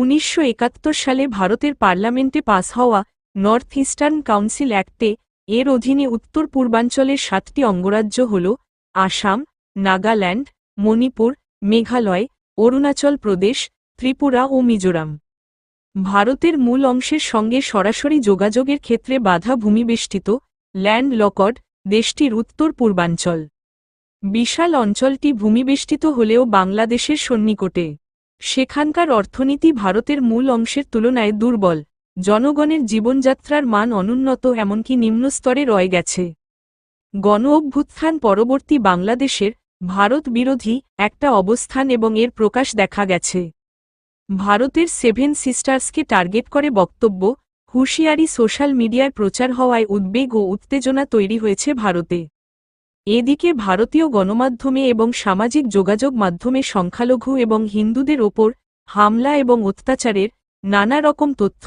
উনিশশো একাত্তর সালে ভারতের পার্লামেন্টে পাস হওয়া নর্থ ইস্টার্ন কাউন্সিল অ্যাক্টে এর অধীনে উত্তর পূর্বাঞ্চলের সাতটি অঙ্গরাজ্য হল আসাম, নাগাল্যান্ড, মণিপুর, মেঘালয়, অরুণাচল প্রদেশ, ত্রিপুরা ও মিজোরাম। ভারতের মূল অংশের সঙ্গে সরাসরি যোগাযোগের ক্ষেত্রে বাধা ভূমিবেষ্টিত ল্যান্ড লকড দেশটির উত্তর পূর্বাঞ্চল। বিশাল অঞ্চলটি ভূমিবেষ্টিত হলেও বাংলাদেশের সন্নিকটে। সেখানকার অর্থনীতি ভারতের মূল অংশের তুলনায় দুর্বল। জনগণের জীবনযাত্রার মান অনুন্নত, এমনকি নিম্নস্তরে রয়ে গেছে। গণ অভ্যুত্থান পরবর্তী বাংলাদেশের ভারত বিরোধী একটা অবস্থান এবং এর প্রকাশ দেখা গেছে। ভারতের সেভেন সিস্টার্সকে টার্গেট করে বক্তব্য, হুঁশিয়ারি সোশ্যাল মিডিয়ায় প্রচার হওয়ায় উদ্বেগ ও উত্তেজনা তৈরি হয়েছে ভারতে। এদিকে ভারতীয় গণমাধ্যমে এবং সামাজিক যোগাযোগ মাধ্যমে সংখ্যালঘু এবং হিন্দুদের ওপর হামলা এবং অত্যাচারের নানা রকম তথ্য,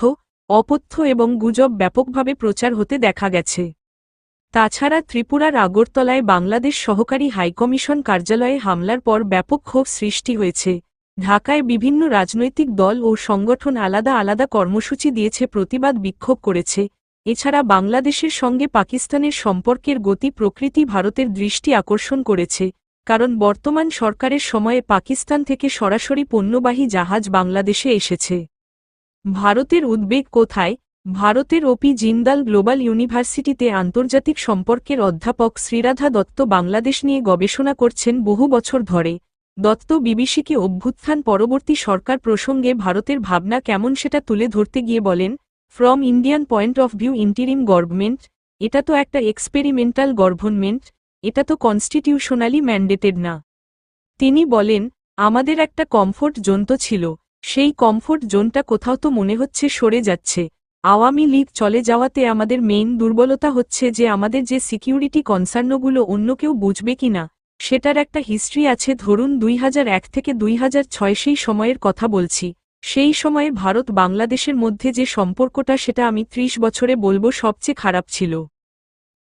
অপথ্য এবং গুজব ব্যাপকভাবে প্রচার হতে দেখা গেছে। তাছাড়া ত্রিপুরার আগরতলায় বাংলাদেশ সহকারী হাইকমিশন কার্যালয়ে হামলার পর ব্যাপক ক্ষোভ সৃষ্টি হয়েছে। ঢাকায় বিভিন্ন রাজনৈতিক দল ও সংগঠন আলাদা আলাদা কর্মসূচি দিয়েছে, প্রতিবাদ বিক্ষোভ করেছে। এছাড়া বাংলাদেশের সঙ্গে পাকিস্তানের সম্পর্কের গতি প্রকৃতি ভারতের দৃষ্টি আকর্ষণ করেছে, কারণ বর্তমান সরকারের সময়ে পাকিস্তান থেকে সরাসরি পণ্যবাহী জাহাজ বাংলাদেশে এসেছে। ভারতের উদ্বেগ কোথায়? ভারতের ওপি জিন্দাল গ্লোবাল ইউনিভার্সিটিতে আন্তর্জাতিক সম্পর্কের অধ্যাপক শ্রীরাধা দত্ত বাংলাদেশ নিয়ে গবেষণা করছেন বহু বছর ধরে। দত্ত বিবিসিকে অভ্যুত্থান পরবর্তী সরকার প্রসঙ্গে ভারতের ভাবনা কেমন সেটা তুলে ধরতে গিয়ে বলেন from Indian point of view interim government এটা তো একটা এক্সপেরিমেন্টাল গভর্নমেন্ট এটা তো কনস্টিটিউশনালি ম্যান্ডেটেড না। তিনি বলেন, আমাদের একটা কমফোর্ট জোন তো ছিল, সেই কমফোর্ট জোনটা কোথাও তো মনে হচ্ছে সরে যাচ্ছে। আওয়ামী লীগ চলে যাওয়াতে আমাদের মেইন দুর্বলতা হচ্ছে যে আমাদের যে সিকিউরিটি কনসার্নগুলো অন্য কেউ বুঝবে কিনা সেটার একটা হিস্ট্রি আছে। ধরুন দুই হাজার এক থেকে দুই হাজার ছয় সেই সময়ের কথা বলছি। সেই সময়ে ভারত বাংলাদেশের মধ্যে যে সম্পর্কটা সেটা আমি ত্রিশ বছরে বলব সবচেয়ে খারাপ ছিল।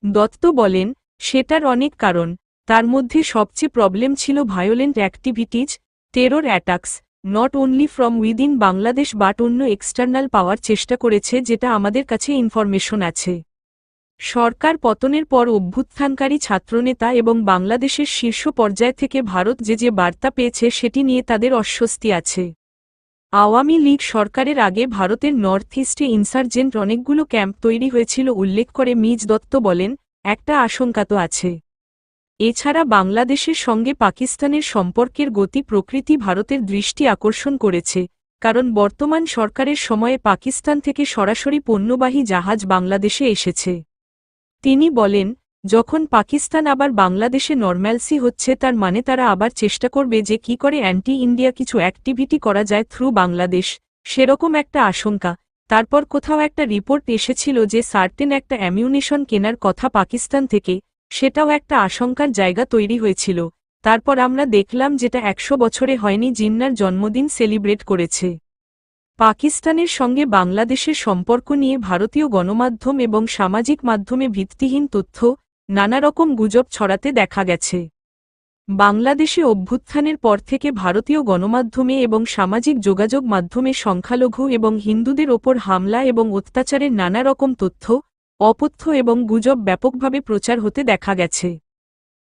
দত্ত বলেন, সেটার অনেক কারণ, তার মধ্যে সবচেয়ে প্রবলেম ছিল violent activities terror attacks not only from within Bangladesh but অন্য এক্সটার্নাল পাওয়ার চেষ্টা করেছে যেটা আমাদের কাছে ইনফরমেশন আছে। সরকার পতনের পর অভ্যুত্থানকারী ছাত্রনেতা এবং বাংলাদেশের শীর্ষ পর্যায় থেকে ভারত যে যে বার্তা পেয়েছে সেটি নিয়ে তাদের অস্বস্তি আছে। আওয়ামী লীগ সরকারের আগে ভারতের নর্থ ইস্টে ইনসার্জেন্ট অনেকগুলো ক্যাম্প তৈরি হয়েছিল, উল্লেখ করে মিজ দত্ত বলেন, একটা আশঙ্কা তো আছে। এছাড়া বাংলাদেশের সঙ্গে পাকিস্তানের সম্পর্কের গতি প্রকৃতি ভারতের দৃষ্টি আকর্ষণ করেছে, কারণ বর্তমান সরকারের সময়ে পাকিস্তান থেকে সরাসরি পণ্যবাহী জাহাজ বাংলাদেশে এসেছে। তিনি বলেন যখন পাকিস্তান আবার বাংলাদেশে নর্ম্যালসি হচ্ছে তার মানে তারা আবার চেষ্টা করবে যে কি করে অ্যান্টি ইন্ডিয়া কিছু অ্যাক্টিভিটি করা যায় থ্রু বাংলাদেশ, সেরকম একটা আশঙ্কা। তারপর কোথাও একটা রিপোর্ট এসেছিল যে সার্টেন একটা অ্যামিউনিশন কেনার কথা পাকিস্তান থেকে, সেটাও একটা আশঙ্কার জায়গা তৈরি হয়েছিল। তারপর আমরা দেখলাম যেটা একশো বছরে হয়নি জিন্নার জন্মদিন সেলিব্রেট করেছে। পাকিস্তানের সঙ্গে বাংলাদেশের সম্পর্ক নিয়ে ভারতীয় গণমাধ্যম এবং সামাজিক মাধ্যমে ভিত্তিহীন তথ্য নানা রকম গুজব ছড়াতে দেখা গেছে। বাংলাদেশে অভ্যুত্থানের পর থেকে ভারতীয় গণমাধ্যমে এবং সামাজিক যোগাযোগ মাধ্যমে সংখ্যালঘু এবং হিন্দুদের ওপর হামলা এবং অত্যাচারের নানা রকম তথ্য, অপথ্য এবং গুজব ব্যাপকভাবে প্রচার হতে দেখা গেছে।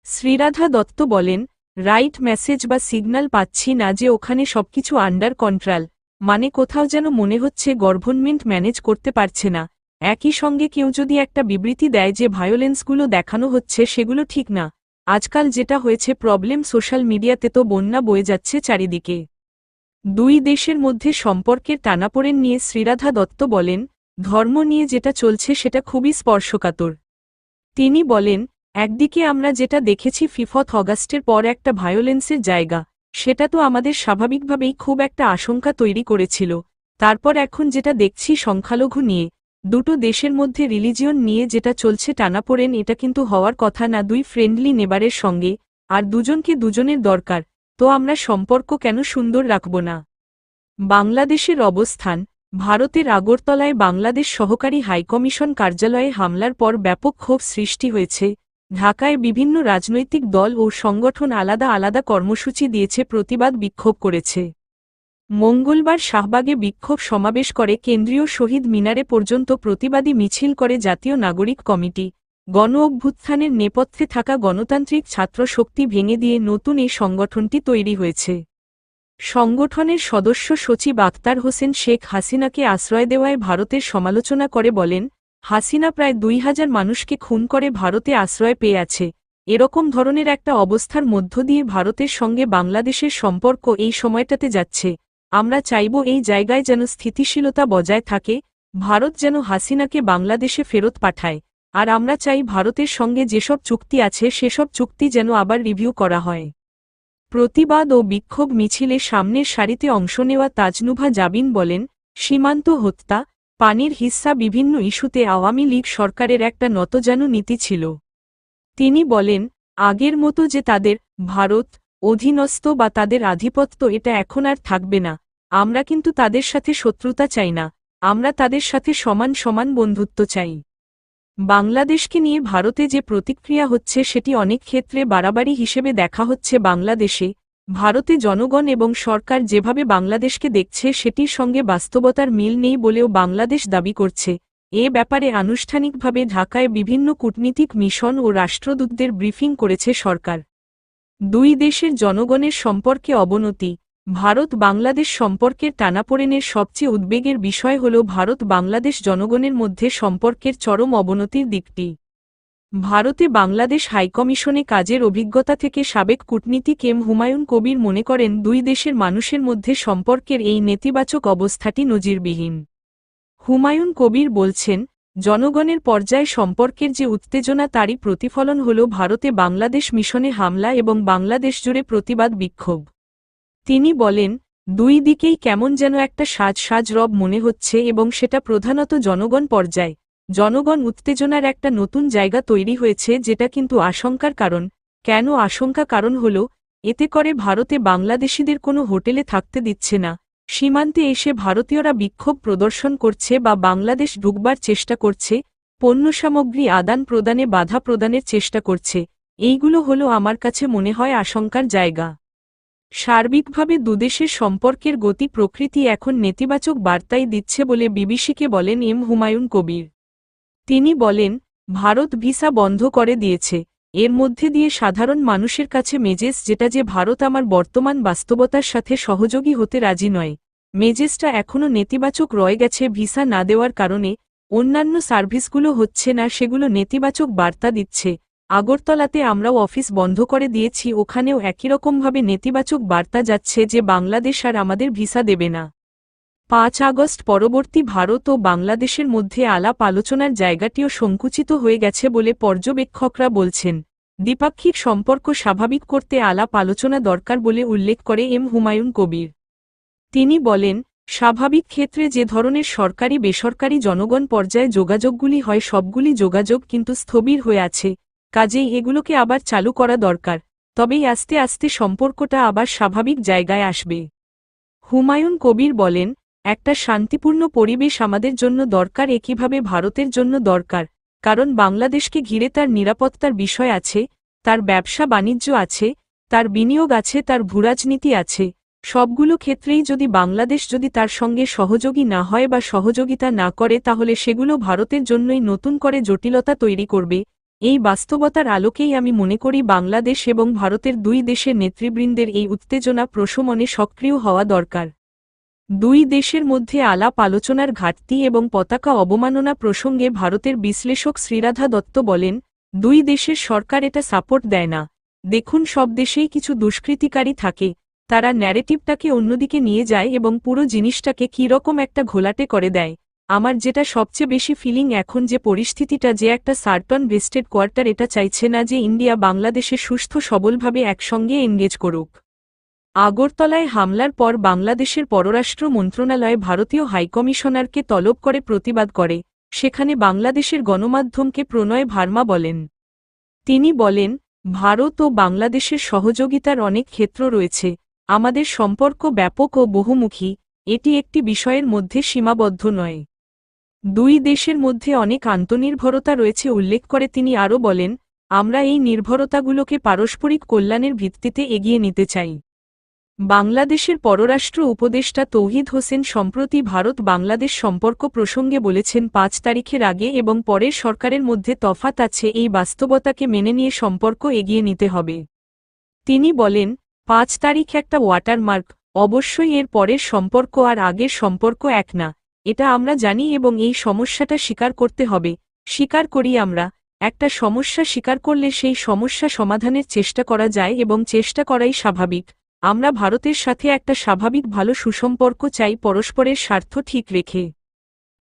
শ্রীরাধা দত্ত বলেন, রাইট মেসেজ বা সিগন্যাল পাচ্ছি না যে ওখানে সবকিছু আন্ডার কন্ট্রাল মানে কোথাও যেন মনে হচ্ছে গভর্নমেন্ট ম্যানেজ করতে পারছে না। একই সঙ্গে কেউ যদি একটা বিবৃতি দেয় যে ভায়োলেন্সগুলো দেখানো হচ্ছে সেগুলো ঠিক না। আজকাল যেটা হয়েছে প্রবলেম সোশ্যাল মিডিয়াতে তো বন্যা বয়ে যাচ্ছে চারিদিকে। দুই দেশের মধ্যে সম্পর্কের টানাপোড়েন নিয়ে শ্রীরাধা দত্ত বলেন, ধর্ম নিয়ে যেটা চলছে সেটা খুবই স্পর্শকাতর। তিনি বলেন, একদিকে আমরা যেটা দেখেছি ফিফথ অগাস্টের পর একটা ভায়োলেন্সের জায়গা, সেটা তো আমাদের স্বাভাবিকভাবেই খুব একটা আশঙ্কা তৈরি করেছিল। তারপর এখন যেটা দেখছি সংখ্যালঘু নিয়ে দুটো দেশের মধ্যে রিলিজিয়ন নিয়ে যেটা চলছে টানাপোড়েন, এটা কিন্তু হওয়ার কথা না। দুই ফ্রেন্ডলি নেবারের সঙ্গে, আর দুজনকে দুজনের দরকার, তো আমরা সম্পর্ক কেন সুন্দর রাখব না? বাংলাদেশের অবস্থান, ভারতের আগরতলায় বাংলাদেশ সহকারী হাইকমিশন কার্যালয়ে হামলার পর ব্যাপক ক্ষোভ সৃষ্টি হয়েছে। ঢাকায় বিভিন্ন রাজনৈতিক দল ও সংগঠন আলাদা আলাদা কর্মসূচি দিয়েছে, প্রতিবাদ বিক্ষোভ করেছে। মঙ্গলবার শাহবাগে বিক্ষোভ সমাবেশ করে কেন্দ্রীয় শহীদ মিনারে পর্যন্ত প্রতিবাদী মিছিল করে জাতীয় নাগরিক কমিটি। গণ অভ্যুত্থানের নেপথ্যে থাকা গণতান্ত্রিক ছাত্র শক্তি ভেঙে দিয়ে নতুন এই সংগঠনটি তৈরি হয়েছে। সংগঠনের সদস্য সচিব আক্তার হোসেন শেখ হাসিনাকে আশ্রয় দেওয়ায় ভারতের সমালোচনা করে বলেন, হাসিনা প্রায় দুই হাজার মানুষকে খুন করে ভারতে আশ্রয় পেয়ে আছে। এরকম ধরনের একটা অবস্থার মধ্য দিয়ে ভারতের সঙ্গে বাংলাদেশের সম্পর্ক এই সময়টাতে যাচ্ছে। আমরা চাইব এই জায়গায় যেন স্থিতিশীলতা বজায় থাকে, ভারত যেন হাসিনাকে বাংলাদেশে ফেরত পাঠায়, আর আমরা চাই ভারতের সঙ্গে যেসব চুক্তি আছে সেসব চুক্তি যেন আবার রিভিউ করা হয়। প্রতিবাদ ও বিক্ষোভ মিছিলে সামনের সারিতে অংশ নেওয়া তাজনুভা জাবিন বলেন, সীমান্ত হত্যা, পানির হিস্সা বিভিন্ন ইস্যুতে আওয়ামী লীগ সরকারের একটা নতজানু নীতি ছিল। তিনি বলেন, আগের মতো যে তাদের, ভারত অধীনস্থ বা তাদের আধিপত্য এটা এখন আর থাকবে না। আমরা কিন্তু তাদের সাথে শত্রুতা চাই না। আমরা তাদের সাথে সমান সমান বন্ধুত্ব চাই। বাংলাদেশকে নিয়ে ভারতে যে প্রতিক্রিয়া হচ্ছে সেটি অনেক ক্ষেত্রে বাড়াবাড়ি হিসেবে দেখা হচ্ছে বাংলাদেশে। ভারতে জনগণ এবং সরকার যেভাবে বাংলাদেশকে দেখছে সেটির সঙ্গে বাস্তবতার মিল নেই বলেও বাংলাদেশ দাবি করছে। এ ব্যাপারে আনুষ্ঠানিকভাবে ঢাকায় বিভিন্ন কূটনীতিক মিশন ও রাষ্ট্রদূতদের ব্রিফিং করেছে সরকার। দুই দেশের জনগণের সম্পর্কে অবনতি। ভারত বাংলাদেশ সম্পর্কের টানাপোড়েনের সবচেয়ে উদ্বেগের বিষয় হল ভারত বাংলাদেশ জনগণের মধ্যে সম্পর্কের চরম অবনতির দিকটি। ভারতে বাংলাদেশ হাইকমিশনে কাজের অভিজ্ঞতা থেকে সাবেক কূটনীতিক এম হুমায়ুন কবির মনে করেন, দুই দেশের মানুষের মধ্যে সম্পর্কের এই নেতিবাচক অবস্থাটি নজিরবিহীন। হুমায়ুন কবির বলছেন জনগণের পর্যায়ে সম্পর্কের যে উত্তেজনা তারই প্রতিফলন হল ভারতে বাংলাদেশ মিশনে হামলা এবং বাংলাদেশ জুড়ে প্রতিবাদ বিক্ষোভ। তিনি বলেন, দুই দিকেই কেমন যেন একটা সাজ সাজ রব মনে হচ্ছে এবং সেটা প্রধানত জনগণ পর্যায়ে। জনগণ উত্তেজনার একটা নতুন জায়গা তৈরি হয়েছে যেটা কিন্তু আশঙ্কার কারণ। কেন আশঙ্কা কারণ হল, এতে করে ভারতে বাংলাদেশিদের কোনো হোটেলে থাকতে দিচ্ছে না। সীমান্তে এসে ভারতীয়রা বিক্ষোভ প্রদর্শন করছে বা বাংলাদেশ ঢুকবার চেষ্টা করছে পণ্য সামগ্রী আদান প্রদানে বাধা প্রদানের চেষ্টা করছে। এইগুলো হল আমার কাছে মনে হয় আশঙ্কার জায়গা। সার্বিকভাবে দুদেশের সম্পর্কের গতি প্রকৃতি এখন নেতিবাচক বার্তাই দিচ্ছে বলে বিবিসিকে বলেন এম হুমায়ুন কবির। তিনি বলেন, ভারত ভিসা বন্ধ করে দিয়েছে। এর মধ্যে দিয়ে সাধারণ মানুষের কাছে মেজেস যেটা যে ভারত আমার বর্তমান বাস্তবতার সাথে সহযোগী হতে রাজি নয়। মেজেসটা এখনও নেতিবাচক রয়ে গেছে ভিসা না দেওয়ার কারণে, অন্যান্য সার্ভিসগুলো হচ্ছে না, সেগুলো নেতিবাচক বার্তা দিচ্ছে। আগরতলাতে আমরাও অফিস বন্ধ করে দিয়েছি, ওখানেও একইরকমভাবে নেতিবাচক বার্তা যাচ্ছে যে বাংলাদেশ আর আমাদের ভিসা দেবে না। পাঁচ আগস্ট পরবর্তী ভারত ও বাংলাদেশের মধ্যে আলাপ আলোচনার জায়গাটিও সংকুচিত হয়ে গেছে বলে পর্যবেক্ষকরা বলছেন। দ্বিপাক্ষিক সম্পর্ক স্বাভাবিক করতে আলাপ আলোচনা দরকার বলে উল্লেখ করে এম হুমায়ুন কবির। তিনি বলেন, স্বাভাবিক ক্ষেত্রে যে ধরনের সরকারি বেসরকারি জনগণ পর্যায়ে যোগাযোগগুলি হয় সবগুলি যোগাযোগ কিন্তু স্থবির হয়ে আছে, কাজেই এগুলোকে আবার চালু করা দরকার, তবেই আস্তে আস্তে সম্পর্কটা আবার স্বাভাবিক জায়গায় আসবে। হুমায়ুন কবির বলেন একটা শান্তিপূর্ণ পরিবেশ আমাদের জন্য দরকার একইভাবে ভারতের জন্য দরকার? কারণ বাংলাদেশকে ঘিরে তার নিরাপত্তার বিষয় আছে, তার ব্যবসা বাণিজ্য আছে, তার বিনিয়োগ আছে, তার ভূরাজনীতি আছে। সবগুলো ক্ষেত্রেই যদি বাংলাদেশ যদি তার সঙ্গে সহযোগী না হয় বা সহযোগিতা না করে, তাহলে সেগুলো ভারতের জন্যই নতুন করে জটিলতা তৈরি করবে। এই বাস্তবতার আলোকেই আমি মনে করি বাংলাদেশ এবং ভারতের দুই দেশের নেতৃবৃন্দের এই উত্তেজনা প্রশমনে সক্রিয় হওয়া দরকার। দুই দেশের মধ্যে আলাপ আলোচনার ঘাটতি এবং পতাকা অবমাননা প্রসঙ্গে ভারতের বিশ্লেষক শ্রীরাধা দত্ত বলেন, দুই দেশের সরকার এটা সাপোর্ট দেয় না। দেখুন, সব দেশেই কিছু দুষ্কৃতিকারী থাকে। তারা ন্যারেটিভটাকে অন্যদিকে নিয়ে যায় এবং পুরো জিনিসটাকে কীরকম একটা ঘোলাটে করে দেয়। আমার যেটা সবচেয়ে বেশি ফিলিং এখন যে পরিস্থিতিটা যে একটা সার্টন ভেস্টেড কোয়ার্টার এটা চাইছে না যে ইন্ডিয়া বাংলাদেশে সুস্থ সবলভাবে একসঙ্গে এনগেজ করুক। আগরতলায় হামলার পর বাংলাদেশের পররাষ্ট্র মন্ত্রণালয় ভারতীয় হাইকমিশনারকে তলব করে প্রতিবাদ করে, সেখানে বাংলাদেশের গণমাধ্যমকে প্রণয় ভার্মা বলেন। তিনি বলেন, ভারত ও বাংলাদেশের সহযোগিতার অনেক ক্ষেত্র রয়েছে, আমাদের সম্পর্ক ব্যাপক ও বহুমুখী, এটি একটি বিষয়ের মধ্যে সীমাবদ্ধ নয়। দুই দেশের মধ্যে অনেক আন্তনির্ভরতা রয়েছে উল্লেখ করে তিনি আরও বলেন, আমরা এই নির্ভরতাগুলোকে পারস্পরিক কল্যাণের ভিত্তিতে এগিয়ে নিতে চাই। বাংলাদেশের পররাষ্ট্র উপদেষ্টা তৌহিদ হোসেন সম্প্রতি ভারত বাংলাদেশ সম্পর্ক প্রসঙ্গে বলেছেন, পাঁচ তারিখের আগে এবং পরের সরকারের মধ্যে তফাত আছে, এই বাস্তবতাকে মেনে নিয়ে সম্পর্ক এগিয়ে নিতে হবে। তিনি বলেন, পাঁচ তারিখ একটা ওয়াটারমার্ক অবশ্যই এর পরের সম্পর্ক আর আগের সম্পর্ক এক না, এটা আমরা জানি এবং এই সমস্যাটা স্বীকার করতে হবে। স্বীকার করি আমরা, একটা সমস্যা স্বীকার করলে সেই সমস্যা সমাধানের চেষ্টা করা যায় এবং চেষ্টা করাই স্বাভাবিক। আমরা ভারতের সাথে একটা স্বাভাবিক ভালো সুসম্পর্ক চাই পরস্পরের স্বার্থ ঠিক রেখে।